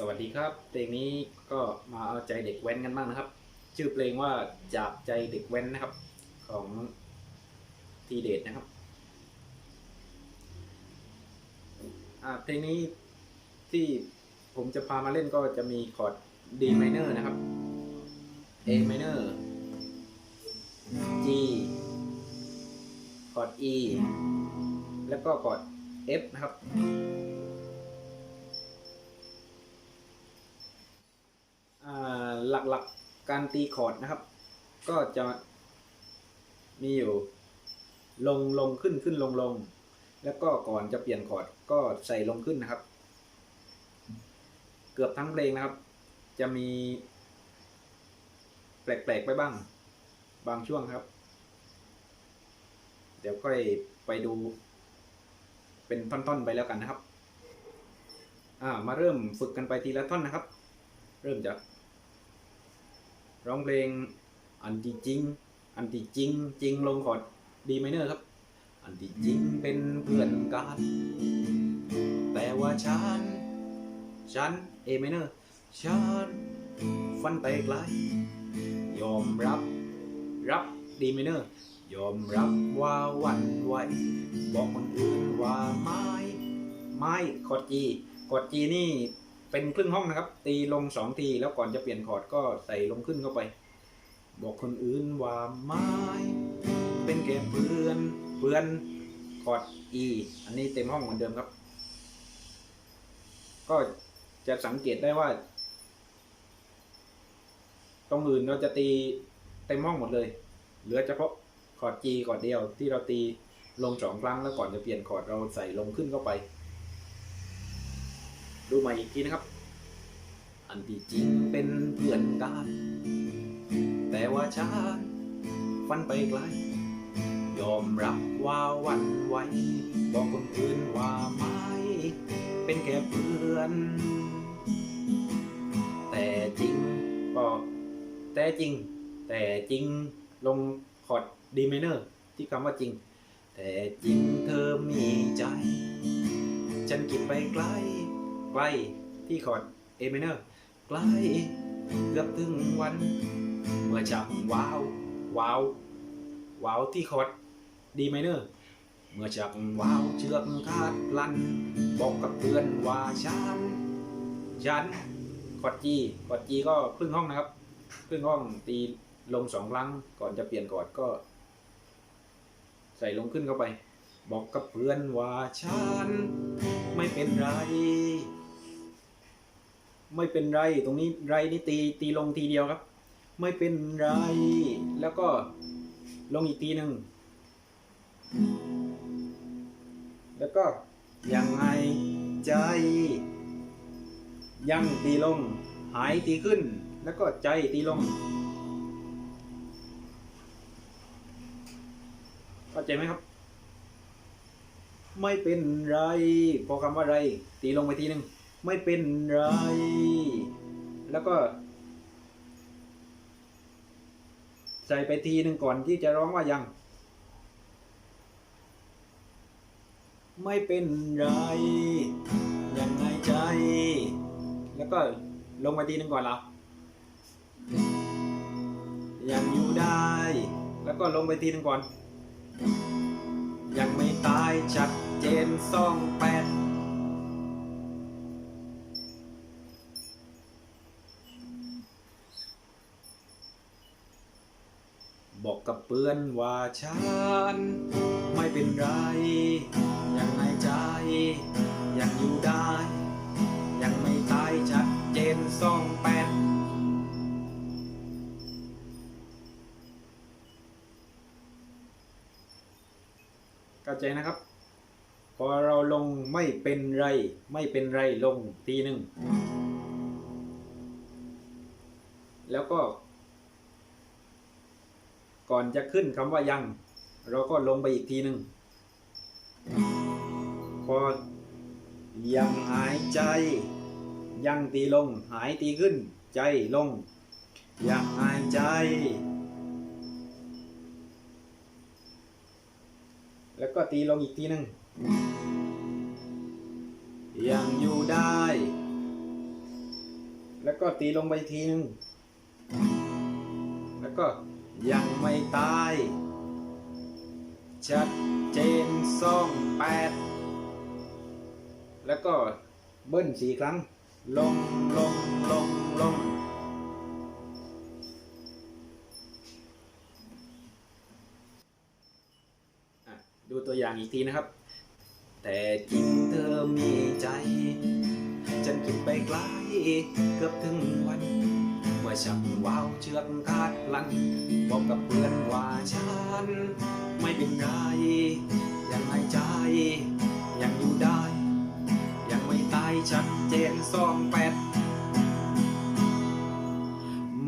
สวัสดีครับเพลงนี้ก็มาเอาใจเด็กแว้นกันบ้างนะครับ ชื่อเพลงว่าจากใจเด็กแว้นนะครับ ของทีเดทนะครับเพลงนี้ที่ผมจะพามาเล่นก็จะมีคอร์ด D minor นะครับ A minor G คอร์ด E แล้วก็คอร์ด F นะครับ หลักๆการตีคอร์ดนะครับ ก็จะมีอยู่ลงลงขึ้นขึ้นลงลง แล้วก็ก่อนจะเปลี่ยนคอร์ดก็ใส่ลงขึ้นนะครับ เกือบทั้งเพลงนะครับ จะมี แปลกๆไปบ้าง บางช่วงครับ เดี๋ยวค่อยไปดู เป็นท่อนๆไปแล้วกันนะครับ อ่ามาเริ่มฝึกกันไปทีละท่อนนะครับ เริ่มจาก ร้องเพลงอันที่จริง อันที่จริง จริงลงคอร์ดดีไมเนอร์ครับ อันที่จริงเป็นเพื่อนกันแต่ว่าฉัน ฉันเอไมเนอร์ฉันฟันไปไกลยอมรับ รับดีไมเนอร์ยอมรับว่าวันไหวบอกคนอื่นว่าไม่ ไม่คอร์ดจีคอร์ดจีนี่ เป็นครึ่งห้องนะครับ ตีลงสองทีแล้วก่อนจะเปลี่ยนคอร์ดก็ใส่ลงขึ้นเข้าไป บอกคนอื่นว่าไม่เป็นแค่เพื่อนเพื่อนคอร์ด E อันนี้เต็มห้องเหมือนเดิมครับ ก็จะสังเกตได้ว่า ตรงอื่นเราจะตีเต็มห้องหมดเลย เหลือเฉพาะคอร์ด G คอร์ดเดียวที่เราตีลงสองครั้งแล้วก่อนจะเปลี่ยนคอร์ดเราใส่ลงขึ้นเข้าไป ดูใหม่อีกทีนะครับ อันที่จริงเป็นเพื่อนกันแต่ว่าฉันฟันไปไกล ยอมรับว่าวันไหวบอกคนอื่นว่าไม่เป็นแค่เพื่อน แต่จริงก็แต่จริง แต่จริงลงคอร์ดดีไมเนอร์ที่คำว่าจริง แต่จริงเธอมีใจ ฉันคิดไปไกล ใกล้ที่คอร์ด A minor ใกล้เกือบถึงวัน เมื่อจังว้าวว้าวว้าวที่คอร์ด D minor เมื่อจักว้าวเชือกคาดพลัน บอกกับเพื่อนว่าฉันฉันคอร์ด G คอร์ด G ก็ครึ่งห้องนะครับครึ่งห้องตีลงสองครั้งก่อนจะเปลี่ยนคอร์ดก็ ใส่ลงขึ้นเข้าไป บอกกับเพื่อนว่าฉันไม่เป็นไร ไม่เป็นไร ตรงนี้ไรนี่ตีตีลงทีเดียวครับ ไม่เป็นไร แล้วก็ลงอีกทีหนึ่ง แล้วก็ยังไงใจ ยังตีลง หายตีขึ้น แล้วก็ใจตีลงเข้าใจไหมครับ ไม่เป็นไร พอคำว่าไร ตีลงไปทีหนึ่ง ไม่เป็นไร แล้วก็ ใส่ไปทีหนึ่งก่อนที่จะร้องว่ายัง ไม่เป็นไร ยังไงใจ แล้วก็ลงไปทีหนึ่งก่อนเหรอยังอยู่ได้ แล้วก็ลงไปทีหนึ่งก่อน ยังไม่ตายชัดเจนสองแปด บอกกับเพื่อนว่าฉันไม่เป็นไร ยังไงใจ ยังอยู่ได้ ยังไม่ตายชัดเจนสองแปดเข้าใจนะครับ พอเราลงไม่เป็นไร ไม่เป็นไรลงทีหนึ่งแล้วก็ ก่อนจะขึ้นคำว่ายัง เราก็ลงไปอีกทีหนึ่งพอยังหายใจ ยังตีลง หายตีขึ้น ใจลง ยังหายใจ แล้วก็ตีลงอีกทีหนึ่งยังอยู่ได้ แล้วก็ตีลงไปทีนึงแล้วก็ ยังไม่ตาย ชัดเจนสองแปดแล้วก็เบิ้ลสี่ครั้ง ลงลงลงลงดูตัวอย่างอีกทีนะครับ แต่จริงเธอมีใจ ฉันคิดไปไกลเกือบถึงวัน เมื่อฉันว้าวเชือกคาดลันบอกกับเพื่อนว่าฉัน ไม่เป็นไรยังหายใจ ยังอยู่ได้ ยังไม่ตายชัดเจนสองแปด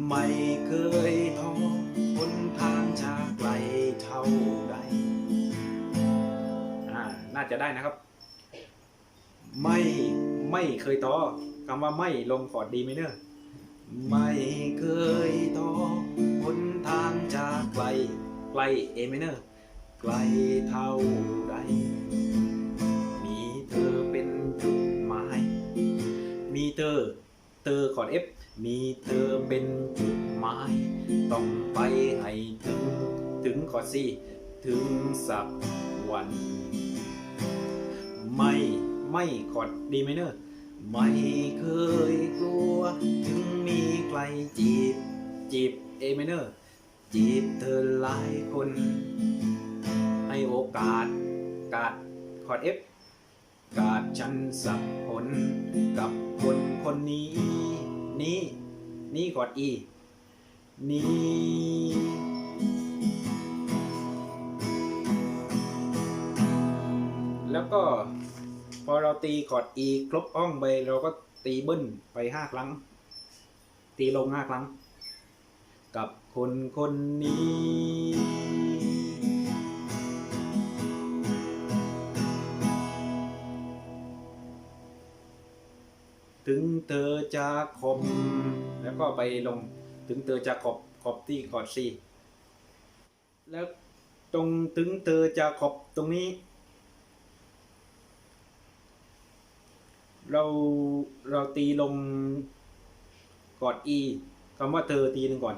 ไม่เคยท้อหนทางจาไกลเท่าใดอ่าน่าจะได้นะครับ ไม่ไม่เคยต่อคำว่าไม่ลงคอร์ดดีไหมเนอะ ไม่เคยต่อหนทางจากไกลไกลเอไมเนอร์ไกลเท่าใดมีเธอเป็นจุดหมาย มีเธอ เธอคอร์ดเอฟมีเธอเป็นจุดหมาย ต้องไปให้ถึง ถึงคอร์ดซีถึงสักวัน ไม่ไม่คอร์ดดีไมเนอะ ไม่เคยกลัว ถึงมีใครจีบ จีบเอไมเนอร์จีบเธอหลายคน ให้โอกาสกาดคอร์ดเอฟกาดฉันสักคนกับคนคนนี้ นี้ นี่คอร์ดอี นี้แล้วก็ อเราตีคอร์ด E ครบห้องไปเราก็ตีเบิ้ลไปห้าครั้ง ตีลงห้าครั้ง กับคนคนนี้ ถึงเธอจะคมแล้วก็ไปลงถึงเธอจะขอบขอบที่คอร์ด C แล้วตรงถึงเธอจะขอบตรงนี้ เราเราตีลงกอด E คำว่าเธอตีหนึ่งก่อน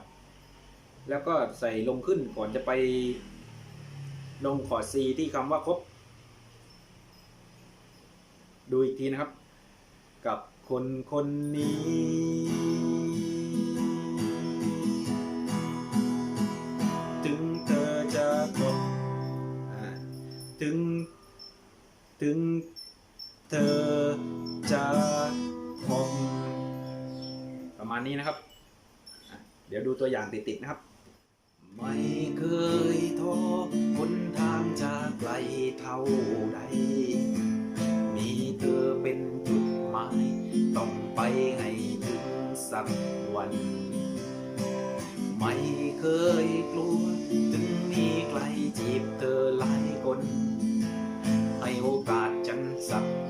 แล้วก็ใส่ลงขึ้นก่อนจะไปลงคอด C ที่คำว่าครบ ดูอีกทีนะครับ กับคนคนนี้ ถึงเธอจะคบอ่าถึง ถึงเธอ จะคงประมาณนี้นะครับ เดี๋ยวดูตัวอย่างติดๆนะครับ ไม่เคยท้อหนทางจะไกลเท่าใด มีเธอเป็นจุดหมาย ต้องไปให้ถึงสักวัน ไม่เคยกลัว ถึงมีใครจีบเธอหลายคน ให้โอกาสฉันสัก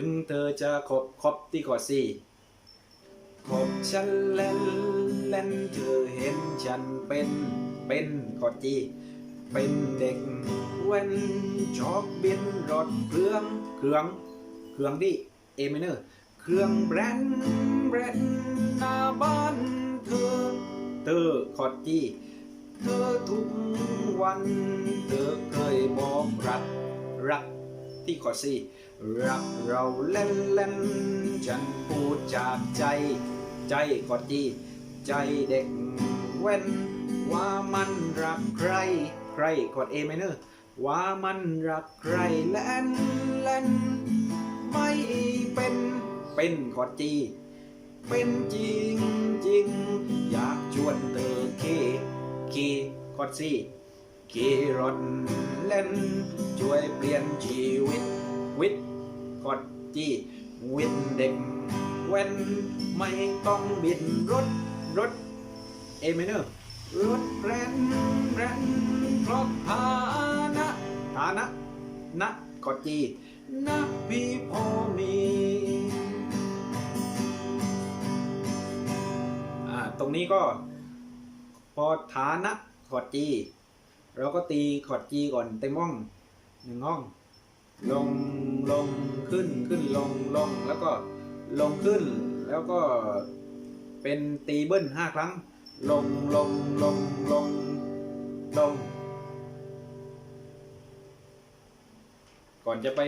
ถึงเธอจะขบขบที่ขอสี่ขบฉันเล่นเล่นเธอเห็นฉันเป็นเป็นขอจีเป็นเด็กเว้นชอบบินรถเครื่องเครื่องเครื่องที่เอเมเนอร์เครื่องแบรนด์แบรนด์หน้าบ้านเธอเธอคอจีเธอทุกวัน เธอเคยบอกรักรักที่คอดซี รักเราเล่นเล่นฉันพูดจากใจ ใจคอดจีใจเด็กเว้น ว่ามันรักใคร ใครคอดเอเมเนอร์ว่ามันรักใครเล่นเล่นไม่เป็นเป็นคอดจีเป็นจริงจริงอยากชวนเธอเคเคคอดซีเครอนเล่น ช่วยเปลี่ยนชีวิตวิทค อดจีวิทเด็กเว้นไม่ต้องบินรถรถเอเมเนอร์รถแรนแรนครอบฐานะฐานะนะกอดจีนะพี่พอมีอ่าตรงนี้ก็พอฐานะคอร์ด G เราก็ตีคอร์ด G ก่อนเต็มห้องหนึ่งห้อง ลงลงขึ้นขึ้นลงลงแล้วก็ลงขึ้น แล้วก็เป็นตีเบิ้ลห้าครั้ง ลงลงลงลงลง ก่อนจะไป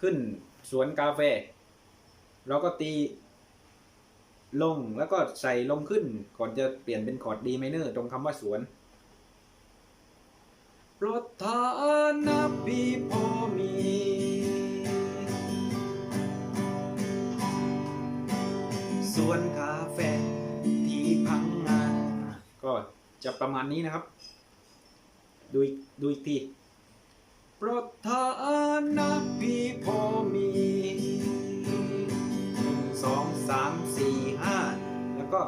ขึ้นสวนกาแฟ เราก็ตี ลงแล้วก็ใส่ลงขึ้น ก่อนจะเปลี่ยนเป็นคอร์ดดีไมเนอร์ตรงคำว่าสวนรถฐานะพี่พอ สวนกาแฟที่พังงาก็จะประมาณนี้นะครับ ดูอีกดูอีกทีประธานะพี่พอมีหนึ่งสองสามสี่ห้าแล้วก็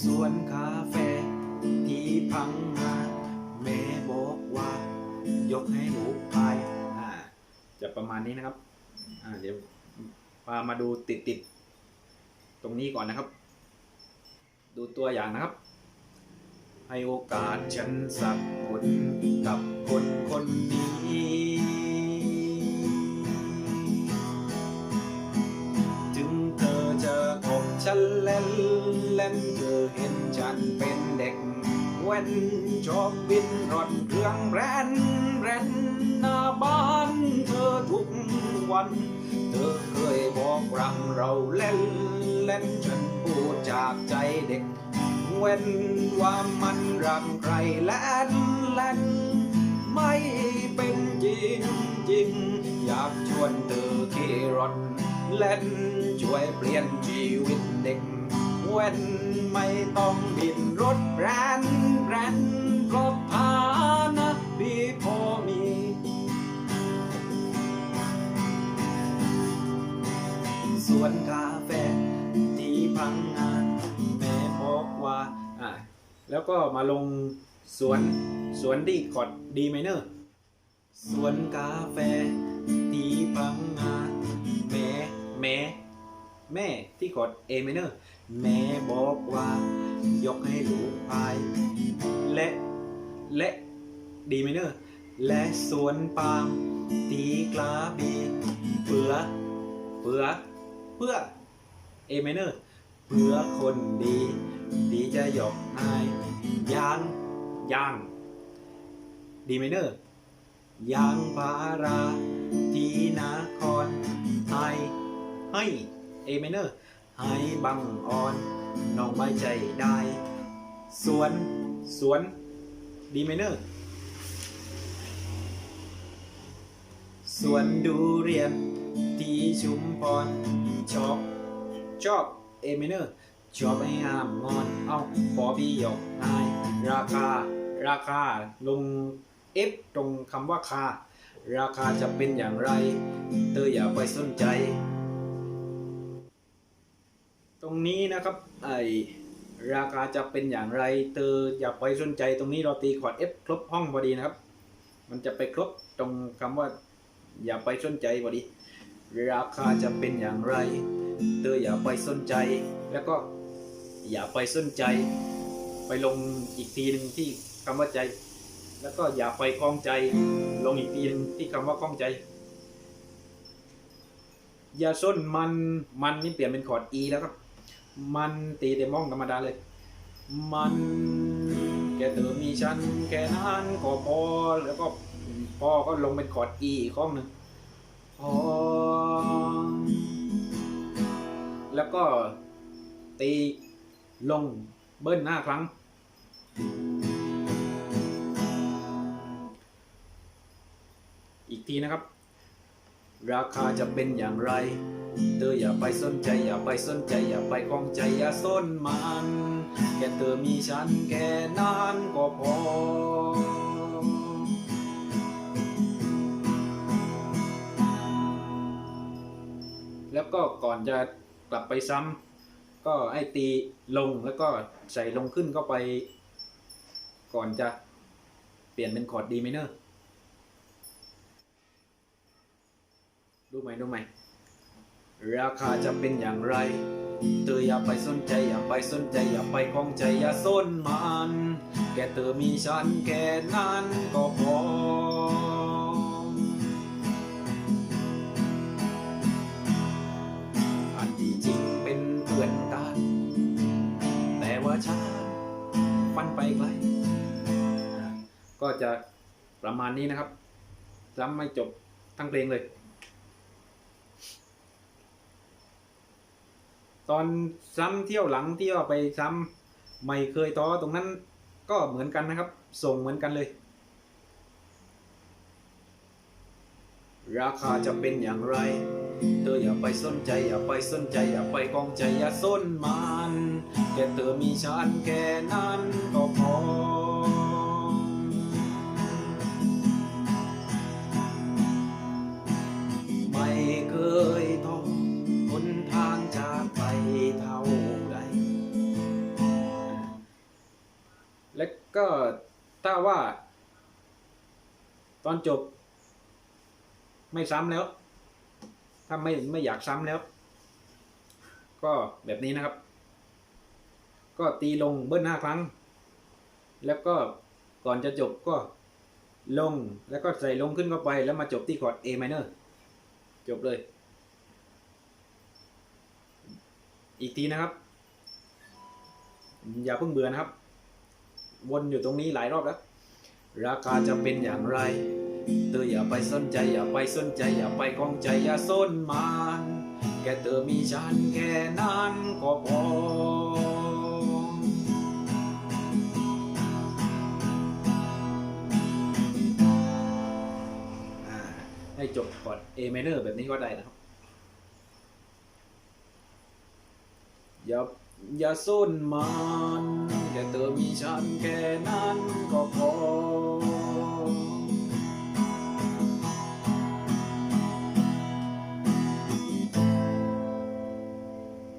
สวนกาแฟที่พังงาแม่บอกว่า ยกให้หนูพายอ่าจะประมาณนี้นะครับ อ่าเดี๋ยว พามาดูติดติดๆตรงนี้ก่อนนะครับ ดูตัวอย่างนะครับ ให้โอกาสฉันสักคนกับคนคนนี้ ถึงเธอจะคบฉันเล่นเล่นเธอเห็นฉันเป็นเด็กแว้นชอบบินรถเครื่องแรนแรนหน้าบ้านเธอทุก วัน เธอเคยบอกรังเราเล่นเล่นฉันพูดจากใจเด็ก เว้นว่ามันรักใครแล่นแล่นไม่เป็นจริงจริง อยากชวนเธอขี่รถเล่นช่วยเปลี่ยนชีวิตเด็ก เว้นไม่ต้องบินรถแรนแรนก็พานะพี่พอมี วนกาแฟที่พังงานแม่บอกว่าอ่า แล้วก็มาลงสวนสวนดีคอร์ดดีไมเนอร์สวนกาแฟที่พังงานแม่แม่แม่ที่คอร์ดเอไมเนอร์แม่บอกว่า ยกให้ลูกพายและและดีไมเนอร์และสวนปาล์มตีกลาบีเปือเปือ พื่อ A minor เพื่อคนดีที่จะยกนายยางยาง D minor ยางพาราที่นครให้ให้ A minor ให้บังอ่อนน้องไม่ใจได้สวนสวน D minor สวนดูเรียนที่ชุมพร ชอบชอบเอเมเนอร์ชอบให้ห้ามงอนเอาพอพี่หยกนายราคา ราคาลง F ตรงคำว่าคา ราคาจะเป็นอย่างไร เธออย่าไปสนใจ ตรงนี้นะครับไอราคาจะเป็นอย่างไร เธออย่าไปสนใจ ตรงนี้เราตีคอร์ด F ครบห้องพอดีนะครับ มันจะไปครบตรงคำว่า อย่าไปสนใจพอดี ราคาจะเป็นอย่างไร เธออย่าไปสนใจ แล้วก็อย่าไปสนใจ ไปลงอีกทีหนึ่งที่คำว่าใจ แล้วก็อย่าไปคล้องใจ ลงอีกทีนึงที่คำว่าคล้องใจ อย่าส้นมันมันนี่เปลี่ยนเป็นคอร์ด E แล้วครับ มันตีเต็มห้องธรรมดาเลย มันแค่เธอมีฉันแค่นั้นก็พอแล้วก็พอก็ลงเป็นคอร์ด E อีกข้องหนึ่ง อ แล้วก็ตีลงเบิ้ลหน้าครั้ง อีกทีนะครับ ราคาจะเป็นอย่างไร เธออย่าไปสนใจ อย่าไปสนใจ อย่าไปคล้องใจ อย่าสนมัน แค่เธอมีฉันแค่นั้นก็พอ แล้วก็ก่อนจะกลับไปซ้ำก็ให้ตีลงแล้วก็ใส่ลงขึ้นเข้าไป ก่อนจะเปลี่ยนเป็นคอร์ดดีไมเนอร์ดูไหมดูไหมราคาจะเป็นอย่างไรเธออย่าไปสนใจอย่าไปสนใจอย่าไปคล้องใจอย่าสนมันแค่เธอมีฉันแค่นั้นก็พอ ก็จะประมาณนี้นะครับซ้ำไม่จบทั้งเพลงเลย ตอนซ้ำเที่ยวหลังเที่ยวไปซ้ำไม่เคยท้อตรงนั้นก็เหมือนกันนะครับ ส่งเหมือนกันเลย ราคาจะเป็นอย่างไร เธออย่าไปสนใจ อย่าไปสนใจ อย่าไปกองใจอย่าสนมันแค่เธอมีฉันแค่นั้นก็ จากไปเท่าใดและก็ถ้าว่า ตอนจบ ไม่ซ้ำแล้ว ถ้าไม่ไม่อยากซ้ำแล้ว ก็แบบนี้นะครับ ก็ตีลงเบิ้ลห้าครั้ง แล้วก็ก่อนจะจบก็ลงแล้วก็ใส่ลงขึ้นเข้าไปแล้วมาจบที่คอร์ด A minor จบเลย อีกทีนะครับ อย่าเพิ่งเบื่อนะครับ วนอยู่ตรงนี้หลายรอบแล้ว ราคาจะเป็นอย่างไร เธออย่าไปสนใจ อย่าไปสนใจ อย่าไปกองใจอย่าสนมันแค่เธอมีฉันแค่นั้นก็พอให้จบก่อน A minor แบบนี้ก็ได้นะครับ อย่าอย่าส้นมันแค่เธอมีฉันแค่นั้นก็พอ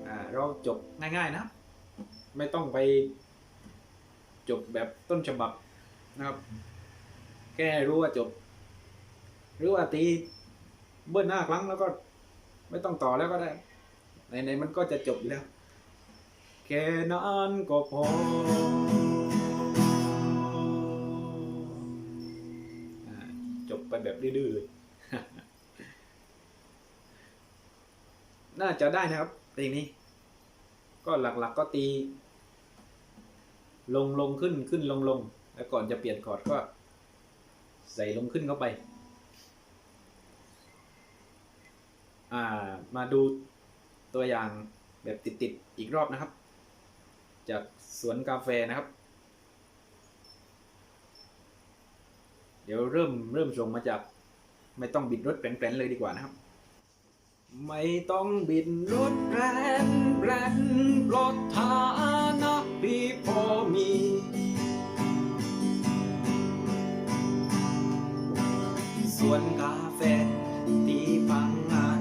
อ่าเราจบง่ายๆนะครับไม่ต้องไปจบแบบต้นฉบับนะครับ แค่รู้ว่าจบ หรือว่าตีเบิ้ลหน้าครั้งแล้วก็ไม่ต้องต่อแล้วก็ได้ไหนๆมันก็จะจบอยู่แล้วแค่นั้นก็พอจบไปแบบดื้อๆเลยน่าจะได้นะครับเพลงนี้ ก็หลักๆก็ตี ลงลงขึ้นขึ้นลงลงแล้วก่อนจะเปลี่ยนคอร์ดก็ ใส่ลงขึ้นเข้าไป อ่ามาดูตัวอย่างแบบติดๆอีกรอบนะครับ จากสวนกาแฟนะครับ เดี๋ยวเริ่มเริ่มส่งมาจาก ไม่ต้องบิดรถแปลนๆเลยดีกว่านะครับ ไม่ต้องบิดรถแปลนแปลนรถฐานะพี่พอมีสวนกาแฟที่พังงาน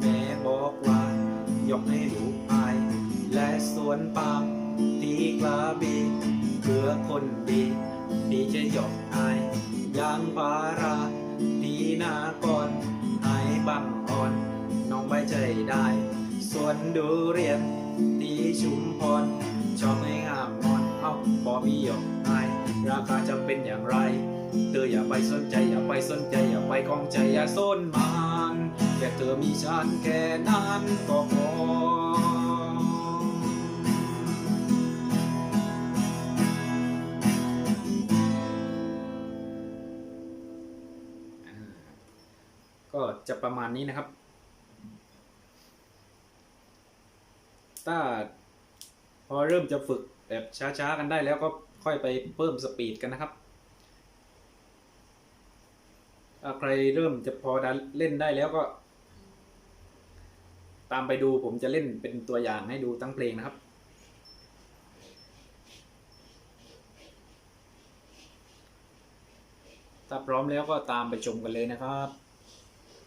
แม่บอกว่ายกให้ลูกอายและสวนปาม ที่กระบีเพื่อคนดีที่จะยกอายยางพาราที่นาก่อนให้บังอ่อน น้องใบใจได้ ส่วนดูเรียนที่ชุมพรชอบให้งามงอนเอ้าบอมีหยกอาย ราคาจะเป็นอย่างไรเธออย่าไปสนใจอย่าไปสนใจอย่าไปกองใจอย่าสนมันแค่เธอมีฉันแค่นั้นก็พอ ก็จะประมาณนี้นะครับ ถ้าพอเริ่มจะฝึกแบบช้าๆกันได้แล้วก็ค่อยไปเพิ่มสปีดกันนะครับถ้าใครเริ่มจะพอด้เล่นได้แล้วก็ ตามไปดูผมจะเล่นเป็นตัวอย่างให้ดูทั้งเพลงนะครับถ้าพร้อมแล้วก็ตามไปชมกันเลยนะครับ